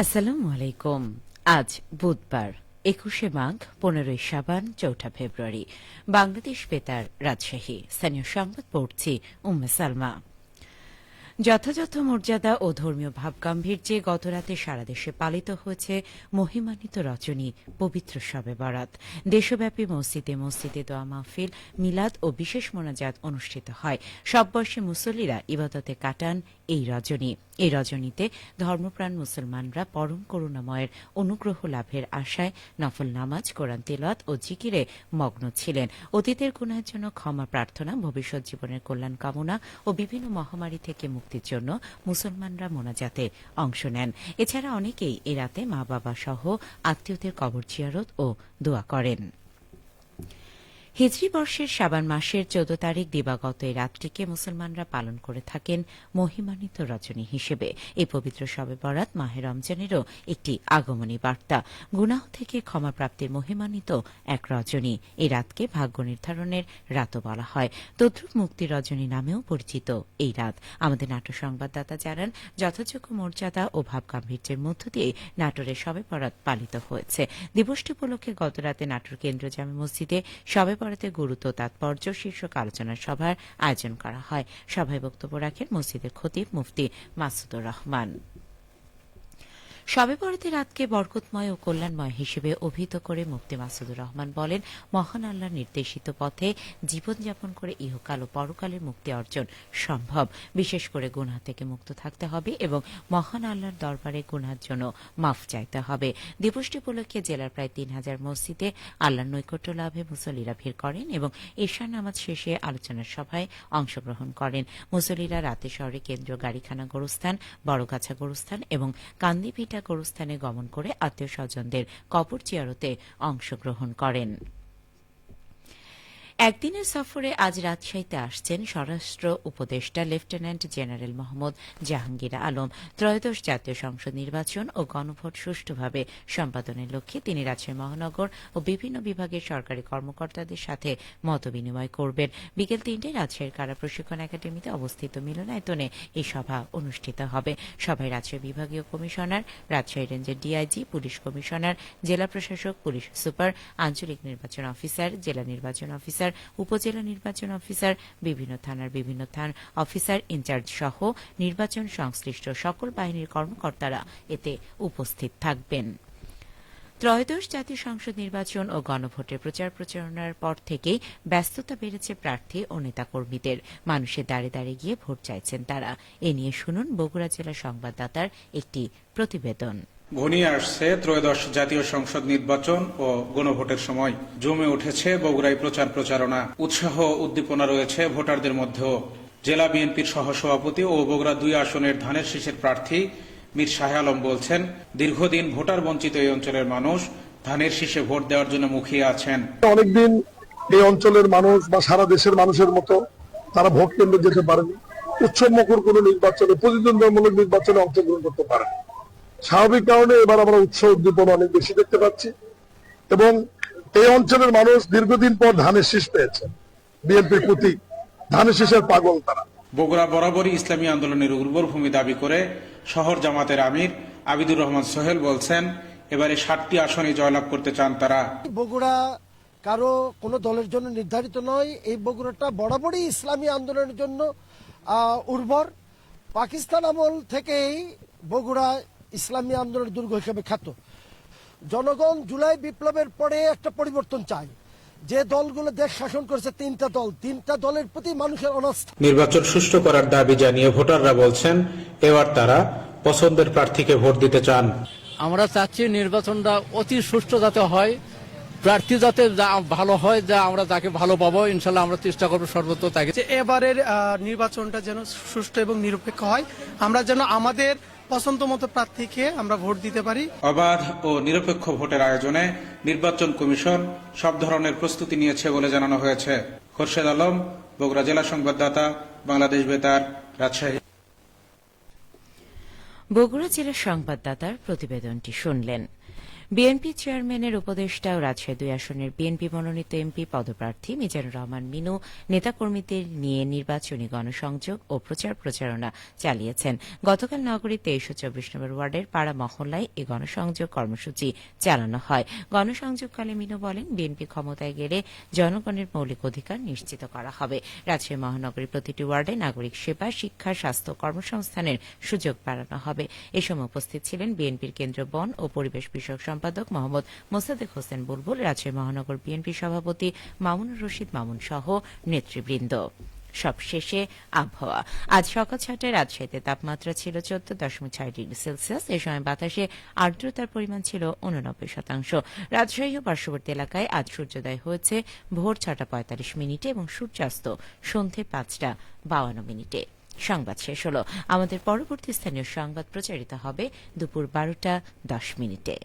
আসসালামু আলাইকুম। আজ বুধবার, একুশে মাঘ, পনেরোই সাবান চৌঠা ফেব্রুয়ারি। বাংলাদেশ বেতার রাজশাহী। স্থানীয় সংবাদ পড়ছি উম্মে সালমা। যথাযথ মর্যাদা ও ধর্মীয় ভাবগাম্ভীর্যে গতরাতে সারা দেশে পালিত হয়েছে মহিমান্বিত রচনী, পবিত্র শবে বরাত। দেশব্যাপী মসজিদে মসজিদে দোয়া মাহফিল, মিলাদ ও বিশেষ মোনাজাত অনুষ্ঠিত হয়। সব বর্ষে মুসল্লিরা ইবাদতে কাটান এই রজনী। এই রজনীতে ধর্মপ্রাণ মুসলমানরা পরম করুণাময়ের অনুগ্রহ লাভের আশায় নফল নামাজ, কোরআন তেলাত ও জিকিরে মগ্ন ছিলেন। অতীতের গুণের জন্য ক্ষমা প্রার্থনা, ভবিষ্যৎ জীবনের কল্যাণ কামনা ও বিভিন্ন মহামারী থেকে মুক্তির জন্য মুসলমানরা মোনাজাতে অংশ নেন। এছাড়া অনেকেই এ রাতে মা বাবা সহ আত্মীয়দের কবর জিয়ারত ও দোয়া করেন। হিজরি বর্ষের সাবান মাসের চোদ্দ তারিখ দিবাগত এই রাতটিকে মুসলমানরা পালন করে থাকেন মহিমান্বিত রজনী হিসেবে। এই পবিত্র শবে বরাত মাহে রমজানেরও একটি আগমনী বার্তা। গুনাহ থেকে ক্ষমা প্রাপ্তির এক রজনী। এই রাতকে ভাগ্য নির্ধারণের রাতও বলা হয়। তদ্রুপ মুক্তি রজনী নামেও পরিচিত এই রাত। আমাদের নাট্য সংবাদদাতা জানান, যথাযোগ্য মর্যাদা ও ভাবগাম্ভীর্যের মধ্য দিয়ে নাটোরের শবে বরাত পালিত হয়েছে। দিবসটি উপলক্ষে গতরাতে নাটোর কেন্দ্র জামে মসজিদে শবে বরাতে গুরুত্ব তাৎপর্য শীর্ষক আলোচনা সভার আয়োজন করা হয়। সভায় বক্তব্য রাখেন মসজিদের খতিব মুফতি মাসুদুর রহমান। শবে বরাতে রাতকে বরকতময় ও কল্যাণময় হিসেবে অভিহিত করে মুফতি মাসুদুর রহমান বলেন, মহান আল্লাহ নির্দেশিত পথে জীবনযাপন করে ইহকাল ও পরকালের মুক্তি অর্জন সম্ভব। বিশেষ করে গুনহা থেকে মুক্ত থাকতে হবে এবং মহান আল্লাহর দরবারে গুনহার জন্য মাফ চাইতে হবে। দিবসটি উপলক্ষে জেলার প্রায় তিন হাজার মসজিদে আল্লাহর নৈকট্য লাভে মুসল্লিরা ভিড় করেন এবং ঈশান নামাজ শেষে আলোচনা সভায় অংশগ্রহণ করেন। মুসল্লিরা রাতে শহরে কেন্দ্রীয় গাড়িখানা গোরস্থান, বড়গাছা গোরস্থান এবং কান্দিভিটা গোরস্থানে গমন করে আত্মীয় স্বজনদের কবর জিয়ারতে অংশগ্রহণ করেন। একদিনের সফরে আজ রাজশাহীতে আসছেন স্বরাষ্ট্র উপদেষ্টা লেফটেন্যান্ট জেনারেল মোহাম্মদ জাহাঙ্গীর আলম। ত্রয়োদশ জাতীয় সংসদ নির্বাচন ও গণভোট সুষ্ঠুভাবে সম্পাদনের লক্ষ্যে তিনি রাজশাহী মহানগর ও বিভিন্ন বিভাগের সরকারি কর্মকর্তাদের সাথে মতবিনিময় করবেন। বিকেল তিনটায় রাজশাহীর কারা প্রশিক্ষণ একাডেমিতে অবস্থিত মিলনায়তনে এই সভা অনুষ্ঠিত হবে। সভায় রাজশাহী বিভাগীয় কমিশনার, রাজশাহী রেঞ্জের ডিআইজি, পুলিশ কমিশনার, জেলা প্রশাসক, পুলিশ সুপার, আঞ্চলিক নির্বাচন অফিসার, জেলা নির্বাচন অফিসার উপজেলা নির্বাচন অফিসার, বিভিন্ন থানার বিভিন্ন থান অফিসার ইনচার্জ সহ নির্বাচন সংশ্লিষ্ট সকল বাহিনীর কর্মকর্তারা এতে উপস্থিত থাকবেন। ত্রয়োদশ জাতীয় সংসদ নির্বাচন ও গণভোটের প্রচার প্রচারণার পর থেকেই ব্যস্ততা বেড়েছে প্রার্থী ও নেতাকর্মীদের। মানুষের দাঁড়ে দাঁড়িয়ে গিয়ে ভোট চাইছেন তারা। এ নিয়ে শুনুন বগুড়া জেলা সংবাদদাতার একটি প্রতিবেদন। ঘনিয়ে আসছে ত্রয়োদশ জাতীয় সংসদ নির্বাচন ও গণভোটের সময়। জমে উঠেছে বগুড়ায় প্রচার প্রচারণা। উৎসাহ উদ্দীপনা রয়েছে ভোটারদের মধ্যেও। জেলা বিএনপির সহসভাপতি ও বগুড়া দুই আসনের ধানের শীষের প্রার্থী মীর শাহ আলম বলছেন, দীর্ঘদিন ভোটার বঞ্চিত এই অঞ্চলের মানুষ ধানের শীষে ভোট দেওয়ার জন্য মুখিয়ে আছেন। অনেকদিন এই অঞ্চলের মানুষ বা সারা দেশের মানুষের মতো তারা ভোট কেন্দ্রে যেতে পারেনি। উৎসব মুখর কোন নির্বাচনে, প্রতিদ্বন্দ্বিতামূলক নির্বাচনে অংশগ্রহণ করতে পারেনি। স্বাভাবিক কারণে এবার আমরা উৎসব উদ্দীপনা অনেক বেশি দেখতে পাচ্ছি। এবং এই অঞ্চলের মানুষ দীর্ঘদিন পর ধানের শীষ পেয়েছে। বিএনপির প্রতি ধানের শীষের পাগল তারা। বগুড়া বরাবরই ইসলামী আন্দোলনের উর্বর ভূমি দাবি করে শহর জামাতের আমির আবিদুর রহমান সোহেল বলছেন এবারে ষাটটি আসনে জয়লাভ করতে চান তারা। বগুড়া কারও কোনো দলের জন্য নির্ধারিত নয়। এই বগুড়াটা বরাবরই ইসলামী আন্দোলনের জন্য আহ, উর্বর। পাকিস্তান আমল থেকেই বগুড়া ইসলামী আন্দোলনের দুর্গ হিসেবে খ্যাত। জনগণ জুলাই বিপ্লবের পরে একটা পরিবর্তন চায়। যে দলগুলো দেশ শাসন করেছে তিনটা দল তিনটা দলের প্রতি মানুষের অনাস্থা। নির্বাচন সুষ্ঠু করার দাবি জানিয়ে ভোটাররা বলছেন এবার তারা পছন্দের প্রার্থীকে ভোট দিতে চান। আমরা চাচ্ছি নির্বাচনটা অতি সুষ্ঠু যাতে হয় প্রার্থী যাতে যা ভালো হয় যা আমরা তাকে ভালো পাবো ইনশাল্লাহ আমরা চেষ্টা করব সর্বত্র তাকে। যে এবারের আহ, নির্বাচনটা যেন সুষ্ঠু এবং নিরপেক্ষ হয় আমরা যেন আমাদের পছন্দ মতো প্রার্থীকে আমরা ভোট দিতে পারি। অবাধ ও নিরপেক্ষ ভোটের আয়োজনে নির্বাচন কমিশন সব ধরনের প্রস্তুতি নিয়েছে বলে জানানো হয়েছে। খোরশেদ আলম বগুড়া জেলা সংবাদদাতা বাংলাদেশ বেতার রাজশাহী। বগুড়া জেলা সংবাদদাতার প্রতিবেদনটি শুনলেন। বিএনপি চেয়ারম্যানের উপদেষ্টা রাজশাহী দুই আসনের বিএনপি মনোনীত এমপি পদপ্রার্থী মিজানুর রহমান মিনু নেতাকর্মীদের নিয়ে নির্বাচনী গণসংযোগ ও প্রচার প্রচারণা চালিয়েছেন। গতকাল নগরীর তেইশ ও চব্বিশ নম্বর ওয়ার্ডের পাড়া মহল্লায় এই গণসংযোগ কর্মসূচি চালানো হয়। গণসংযোগকালে মিনু বলেন, বিএনপি ক্ষমতায় গেলে জনগণের মৌলিক অধিকার নিশ্চিত করা হবে। রাজশাহী মহানগরীর প্রতিটি ওয়ার্ডে নাগরিক সেবা, শিক্ষা, স্বাস্থ্য কর্মসংস্থানের সুযোগ বাড়ানো হবে। এ সময় উপস্থিত ছিলেন বিএনপির কেন্দ্র বন ও পরিবেশ বিষয়ক সম্পাদক মোহাম্মদ মোসাদেক হোসেন বুলবুল রাজশাহী মহানগর বিএনপি সভাপতি মামুনুর রশিদ মামুন সহ নেতৃবৃন্দ। সবশেষে আবহাওয়া। আজ সকাল ছটায় রাজশাহীতে তাপমাত্রা ছিল চোদ্দ দশমিক ছয় ডিগ্রি সেলসিয়াস। এ সময় বাতাসে আর্দ্রতার পরিমাণ ছিল উননব্বই শতাংশ। রাজশাহী ও পার্শ্ববর্তী এলাকায় আজ সূর্যোদয় হয়েছে ভোর ছটা পঁয়তাল্লিশ মিনিটে এবং সূর্যাস্ত সন্ধে পাঁচটা বাউন্ন মিনিটে। সংবাদ শেষ হল। আমাদের পরবর্তী স্থানীয় সংবাদ প্রচারিত হবে দুপুর বারোটা দশ মিনিটে।